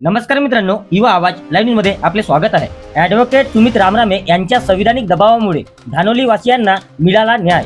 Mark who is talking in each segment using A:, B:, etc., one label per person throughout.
A: नमस्कार मित्रांनो युवा आवाज लाईव्हमध्ये आपले स्वागत आहे. ऍडव्होकेट सुमित रामरामे यांच्या संविधानिक दबावामुळे धानोली वासियांना मिळाला न्याय.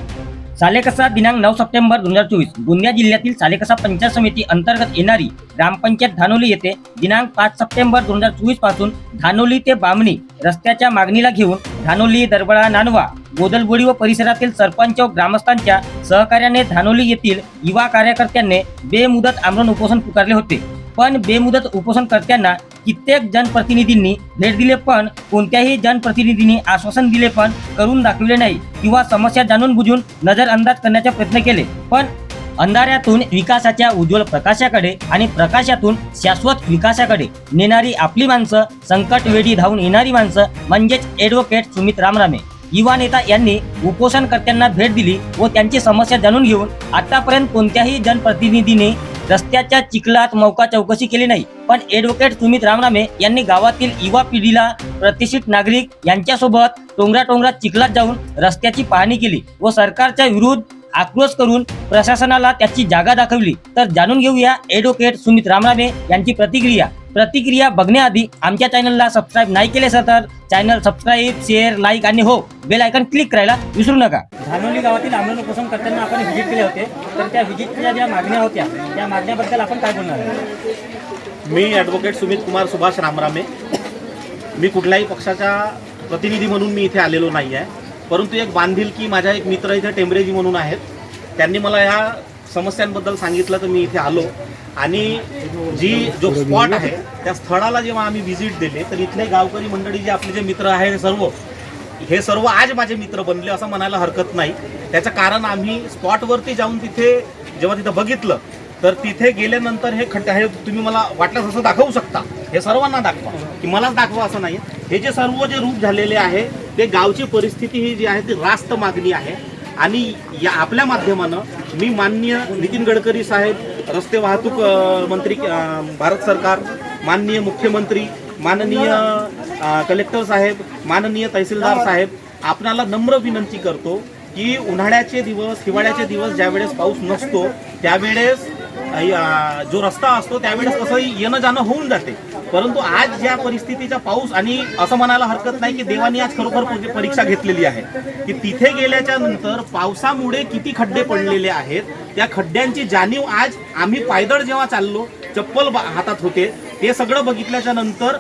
A: सालेकसा दिनांक नऊ सप्टेंबर दोन हजार चोवीस गोंदिया जिल्ह्यातील सालेकसा पंचायत समिती अंतर्गत येणारी ग्रामपंचायत धानोली येथे दिनांक पाच सप्टेंबर दोन हजार चोवीसपासून धानोली ते बामणी रस्त्याच्या मागणीला घेऊन धानोली दरबळा नानवा गोदलबोडी व परिसरातील सरपंच व ग्रामस्थांच्या सहकार्याने धानोली येथील युवा कार्यकर्त्यांनी बेमुदत आमरण उपोषण पुकारले होते. पण बेमुदत उपोषणकर्त्यांना कित्येक जनप्रतिनिधींनी भेट दिले पण कोणत्याही जनप्रतिनिधींनी आश्वासन दिले पण करून दाखविले नाही किंवा समस्या जाणून बुजून नजरअंदाज करण्याचा प्रयत्न केले. पण अंधाऱ्यातून विकासाच्या उज्ज्वल प्रकाशाकडे आणि प्रकाशातून शाश्वत विकासाकडे नेणारी आपली माणसं संकटवेळी धावून येणारी माणसं म्हणजेच ॲडव्होकेट सुमित रामरामे. युवा नेता यांनी उपोषणकर्त्यांना भेट दिली व त्यांची समस्या जाणून घेऊन आतापर्यंत कोणत्याही जनप्रतिनिधीने रस्त्याच्या चिखलात मौका चौकशी केली नाही. पण ऍडव्होकेट सुमित रामनामे यांनी गावातील युवा पिढीला प्रतिष्ठित नागरिक यांच्यासोबत टोंगरा टोंगरात चिखलात जाऊन रस्त्याची पाहणी केली व सरकारच्या विरुद्ध आक्रोश करून प्रशासनाला त्याची जागा दाखवली. तर जाणून घेऊया ॲडव्होकेट सुमित रामरामे यांची प्रतिक्रिया. प्रतिक्रिया बघण्याआधी आमच्या चॅनलला सबस्क्राईब नाही केले असेल तर चॅनल सबस्क्राईब शेअर लाईक आणि हो बेल आयकन क्लिक करायला विसरू नका. धानोली गावातील आंदोलन उपोषण करताना आपण व्हिजिट केले होते. तर त्या व्हिजिटच्या ज्या मागण्या होत्या त्या मागण्याबद्दल आपण काय बोलणार
B: मी ॲडव्होकेट सुमित कुमार सुभाष रामरामे. मी कुठल्याही पक्षाचा प्रतिनिधी म्हणून मी इथे आलेलो नाही आहे परंतु एक बांधिलकी माझ्या एक मित्र इथे टेंबरेजी म्हणून आहेत. त्यांनी मला ह्या समस्यांबद्दल सांगितलं तर मी इथे आलो. आणि जी जो स्पॉट आहे त्या स्थळाला जेव्हा आम्ही व्हिजिट दिले तर इथले गावकरी मंडळी जे आपले जे मित्र आहे हे सर्व हे सर्व आज माझे मित्र बनले असं म्हणायला हरकत नाही. त्याचं कारण आम्ही स्पॉटवरती जाऊन तिथे जेव्हा तिथं बघितलं तर तिथे गेल्यानंतर हे खड्डे हे तुम्ही मला वाटल्यास असं दाखवू शकता. हे सर्वांना दाखवा. की मलाच दाखवा असं नाही हे जे सर्व जे रूप झालेले आहे ते गावची परिस्थिती ही जी आहे ती रास्त मागणी आहे. आणि या आपल्या माध्यमानं मी माननीय नितीन गडकरी साहेब रस्ते वाहतूक मंत्री भारत सरकार माननीय मुख्यमंत्री माननीय कलेक्टर साहेब माननीय तहसीलदार साहेब आपणाला नम्र विनंती करतो की उन्हाळ्याचे दिवस हिवाळ्याचे दिवस ज्यावेळेस पाऊस नसतो त्यावेळेस जो रस्ता असतो त्यावेळेस कसं येणं जाणं होऊन जाते. परंतु आज ज्या परिस्थितीचा पाऊस आणि असं म्हणायला हरकत नाही की देवानी आज खरोखर परीक्षा घेतलेली आहे की तिथे गेल्याच्यानंतर पावसामुळे किती खड्डे पडलेले आहेत त्या खड्ड्यांची जाणीव आज आम्ही पायदळ जेव्हा चाललो चप्पल हातात होते ते सगळं बघितल्याच्या नंतर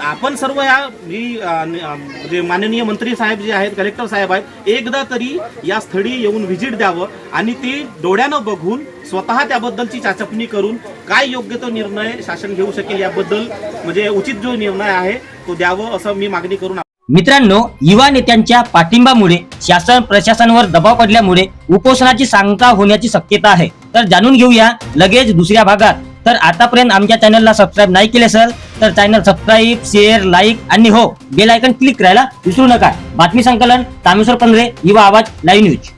B: आपण सर्व या मी म्हणजे जे माननीय मंत्री साहेब जे आहेत कलेक्टर साहेब आहेत एकदा तरी या स्थळी येऊन व्हिजिट द्यावं आणि ते डोळ्यानं बघून स्वतः त्याबद्दलची चाचपणी करून काय योग्य तो निर्णय शासन घेऊ शकेल याबद्दल म्हणजे उचित जो निर्णय आहे तो द्यावं असं मी मागणी करून
A: मित्रांनो युवा नेत्यांच्या पाठिंबामुळे शासन प्रशासनावर दबाव पडल्यामुळे उपोषणाची सांगता होण्याची शक्यता आहे. तर जाणून घेऊया लगेच दुसऱ्या भागात. तर आतापर्यंत आमच्या चॅनलला सबस्क्राईब नाही केले असेल तर चॅनल सबस्क्राईब शेअर लाईक आणि हो बेल आयकन क्लिक करायला विसरू नका. बातमी संकलन तामेश्वर पंधरे युवा आवाज लाईव्ह न्यूज